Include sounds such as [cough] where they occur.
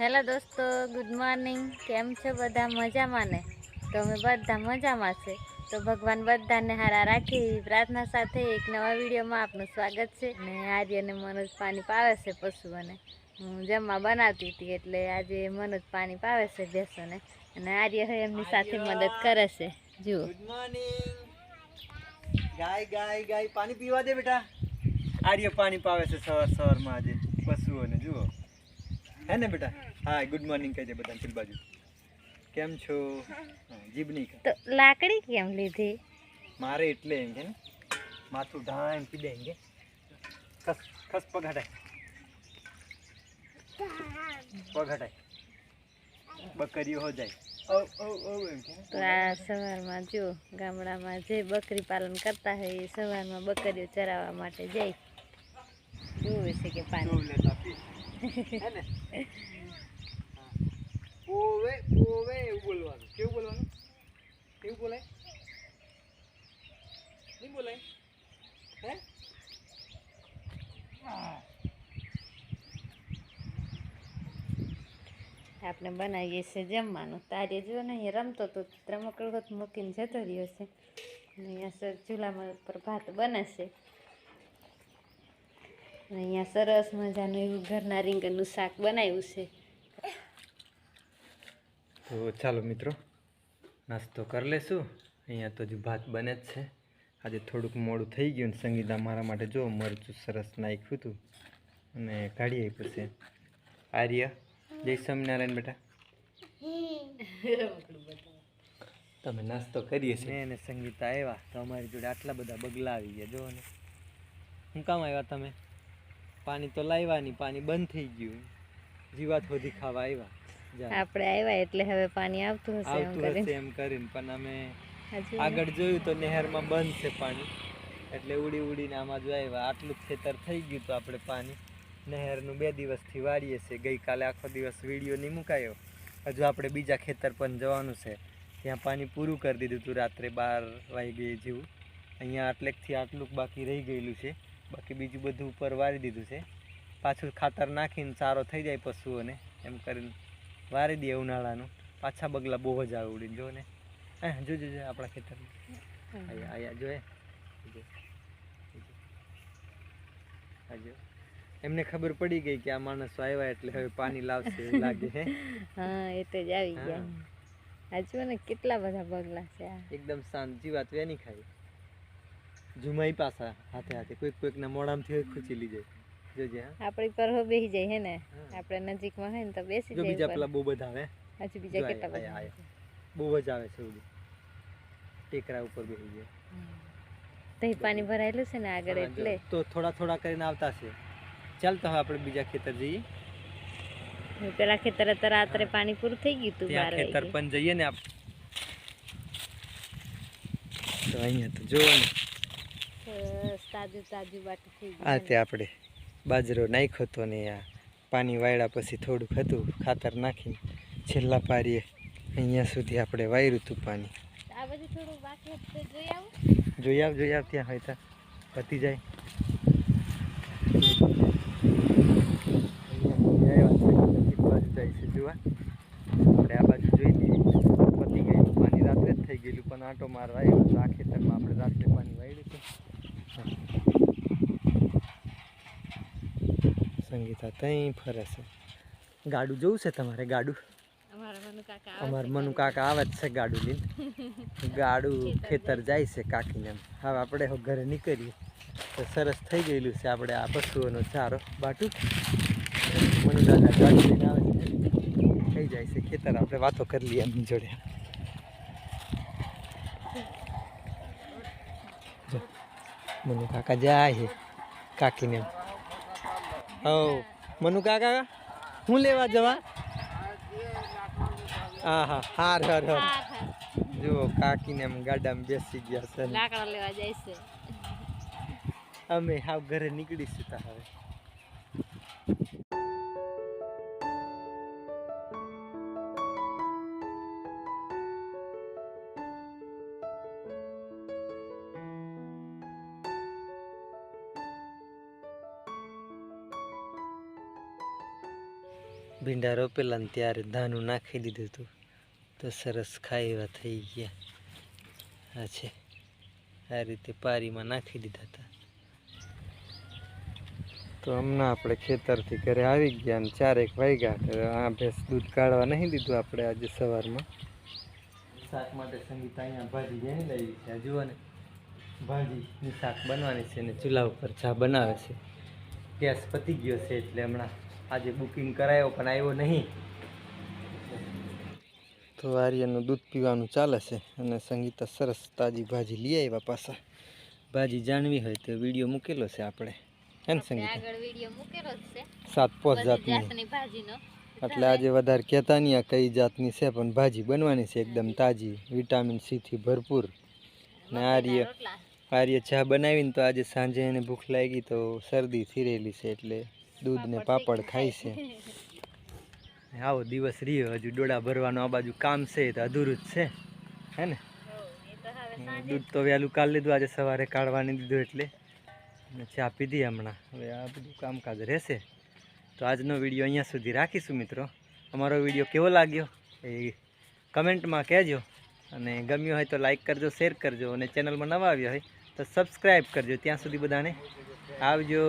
Hello દોસ્તો good morning કેમ છો બધા? મજામાં ને? તો અમે બધા મજામાં છે. તો ભગવાન બધાને હારા રાખી. પ્રાર્થના સાથે એક નવા વિડીયોમાં આપનું સ્વાગત છે. ને આર્યને મનોજ પાણી પાવે છે પશુઓને. હું જમવા બનાવતી હતી એટલે આજે મનોજ પાણી પાવે છે ભેંસોને. અને આર્ય એમની સાથે મદદ કરે છે. જુઓ. ગુડ મોર્નિંગ ગાય ગાય ગાય પાણી પીવા દે બેટા. આર્ય પાણી પાવે છે સવાર સવારમાં આજે પશુઓને જુઓ. હે ને બેટા હા ગુડ મોર્નિંગ કહી દે બધાને પેલી બાજુ કેમ છો હા, જીભ નહીં ખા. તો લાકડી કેમ લીધી મારે એટલે એમ કે ને માથું ઢાંણ પી દે એમ કે ખસ ખસ પગ હટાય પગ હટાય બકરીઓ હો જાય ઓ ઓ ઓ એમ કે ને. તો આ સવારમાં જો ગામડામાં જે બકરી પાલન કરતા હોય એ સવારમાં બકરીઓ ચરાવવા માટે જાય જોવે છે કે પાણી જોવ લેતા પી. હે ને? હા. ઓવે ઓવે એવું બોલવાનું. કેવું બોલવાનું? કેવું બોલાય? નહીં બોલાય? હે? આપણે બનાવીએ છીએ જમવાનું. તારે જો ને અહીંયા રમતો તો રમકડું વખત મૂકીને જતો રહ્યો છે. અહીંયા સર ચૂલામાં ઉપર ભાત બને છે. અને અહીંયા સરસ મજાનું એવું ઘરના રીંગણનું શાક બનાવ્યું છે. તો ચાલો મિત્રો નાસ્તો કરી લેશું. અહીંયા તો હજુ ભાત બને જ છે. આજે થોડુંક મોડું થઈ ગયું ને સંગીતા મારા માટે જો મરચું સરસ નાખ્યું હતું અને કાઢી આપ્યું છે. આર્ય જય સ્વામિનારાયણ બેટા. તમે નાસ્તો કરીએ છીએ અને સંગીતા આવ્યા. તો અમારી જોડે આટલા બધા બગલા આવી ગયા. જો ને. શું કામ આવ્યા તમે? પાણી તો લાવ્યા નહીં પાણી બંધ થઈ ગયું. જીવાત બધી ખાવા આવ્યા આપણે આવ્યા એટલે હવે પાણી આવતું હશે આવતું હશે એમ કરીને પણ અમે આગળ જોયું તો નહેરમાં બંધ છે પાણી. એટલે ઉડી ઉડીને આમાં જો આવ્યા આટલું ખેતર થઈ ગયું તો આપણે પાણી. નહેરનું બે દિવસથી વાળીએ છીએ. ગઈકાલે આખો દિવસ વીડિયો નહીં મુકાયો. હજુ આપણે બીજા ખેતર પણ જવાનું છે. ત્યાં પાણી પૂરું કરી દીધું હતું રાત્રે બાર વાગે જેવું. અહીંયા આટલેકથી આટલું બાકી રહી ગયેલું છે. બાકી બીજું બધું ઉપર વારી દીધું છે. પાછું ખાતર નાખીને સારો થઈ જાય પશુઓને. એમ કરીને વારી દે ઉનાળાનું. પાછા બગલા બહુ જ આવે ઉડીને જો ને. હા જોજો જો આપણા ખેતરમાં. આયા આયા. એમને ખબર પડી ગઈ કે આ માણસો આવ્યા એટલે હવે પાણી લાવશે એવું લાગે હે? હા એ તો જ આવી ગયા. આ જુઓ ને કેટલા બધા બગલા છે એકદમ શાંત જીવાત વેની ખાય. જુમાઈ પાસા હાથે હાથે. કોઈક કોઈકના મોઢામાંથી ખૂંચી જાય. જોજે હા. આપણી પર હો બેસી જાય હે ને. આપણે નજીકમાં હોય ને તો બેસી જાય બીજા પેલા બહુ બધા આવે. હજી બીજા કેટલા બધા. બહુ જ આવે છે બધું ટેકરા ઉપર બેસી જાય. દહીં પાણી ભરાયેલું છે ને આગળ એટલે? તો થોડા થોડા કરીને આવતા છે. ચાલ તો હવે આપણે બીજા ખેતર જઈએ. પેલા ખેતરે તો રાત્રે પાણી પૂરું થઈ ગયું બાર ખેતર પણ જઈએ ને આપણે તો અહીંયા તો જોવો આ તે આપણે બાજરો નાખ્યો હતો ને આ પાણી વાળ્યા પછી થોડુંક હતું ખાતર નાખીને છેલ્લા પારીએ અહીંયા સુધી આપણે વાયરું હતું પાણી જોઈ આવ? જોઈ આવ ત્યાં હોય ત્યાં પતી જાય. જોવા. આપણે આ બાજુ જોઈ પતી ગયેલું પાણી રાત્રે જ થઈ ગયેલું પણ આંટો મારવા આવ્યો તો આ ખેતરમાં આપણે રાત્રે પાણી વાળ્યું છે સંગીતા તઈ ફરે છે. ગાડું જોવું છે તમારે ગાડું? અમારા મનુ કાકા કાકા આવે જ છે ગાડું લઈને. [laughs] ગાડું ખેતર જાય. છે કાકીને હવે આપણે ઘરે નીકળીએ. તો સરસ થઈ ગયેલું છે આપણે આ પશુઓનો ચારો. બાટું? મનુ દાદા ગાડું લઈને આવે છે. થઈ જાય છે ખેતર. આપણે વાતો કરી લઈએ એમની જોડે. મનુ કાકા જાય છે કાકીને એમ. હવ મનુ કાકા હું લેવા જવા? હા હા હાર હાર. હાર જુઓ કાકીને એમ ગાડામાં બેસી ગયા છે લાકડા લેવા જાય છે. અમે હાવ ઘરે નીકળીશું તા હવે. ભીંડા રોપેલા ને ત્યારે ધાનું નાખી દીધું હતું. તો સરસ ખાઈ એવા થઈ ગયા. આ છે. આ રીતે પારીમાં નાખી દીધા હતા. તો હમણાં આપણે ખેતરથી ઘરે આવી ગયા અને ચારેક વાગ્યા આ ભેંસ દૂધ કાઢવા નહીં દીધું આપણે આજે સવારમાં. શાક માટે સંગીત અહીંયા ભાજી જેની લઈ છે. જુઓ ને. ભાજીની શાક બનવાની છે ને ચૂલા ઉપર ચા બનાવે છે. ગેસ પતી ગયો છે એટલે હમણાં આજે બુકિંગ કરાયો પણ આવ્યો નહીં. તો આર્યનું દૂધ પીવાનું ચાલે છે અને સંગીતા સરસ તાજી ભાજી લઈ આવ્યા પાછા. ભાજી જાણવી હોય તો વીડિયો મૂકેલો છે આપણે. હે ને સંગીતા? આગળ વીડિયો મૂકેલો જ છે. સાત પોચ જાતની. જાતની એટલે આજે વધારે કહેતા નહીં આ કઈ જાતની છે પણ ભાજી બનવાની છે એકદમ તાજી. વિટામિન સીથી ભરપૂર. ને આર્ય આર્ય ચા બનાવીને તો આજે સાંજે એને ભૂખ લાગી તો શરદી થીરેલી છે એટલે દૂધ ને પાપડ ખાય છે. આવો દિવસ રહ્યો હજુ ડોળા ભરવાનું આ બાજુ કામ છે તો અધૂરું જ છે. હે ને? તો હવે સાંજે દૂધ તો વહેલું કાઢ લીધું આજે સવારે કાઢવાની દીધું એટલે. ચા પીધી હમણાં. હવે આ બધું કામકાજ રહેશે. તો આજનો વીડિયો અહીંયા સુધી રાખીશું મિત્રો. અમારો વીડિયો કેવો લાગ્યો એ કમેન્ટમાં કહેજો. અને ગમ્યો હોય તો લાઇક કરજો શેર કરજો. અને ચેનલમાં નવા આવ્યો હોય તો સબસ્ક્રાઈબ કરજો. ત્યાં સુધી બધાને આવજો.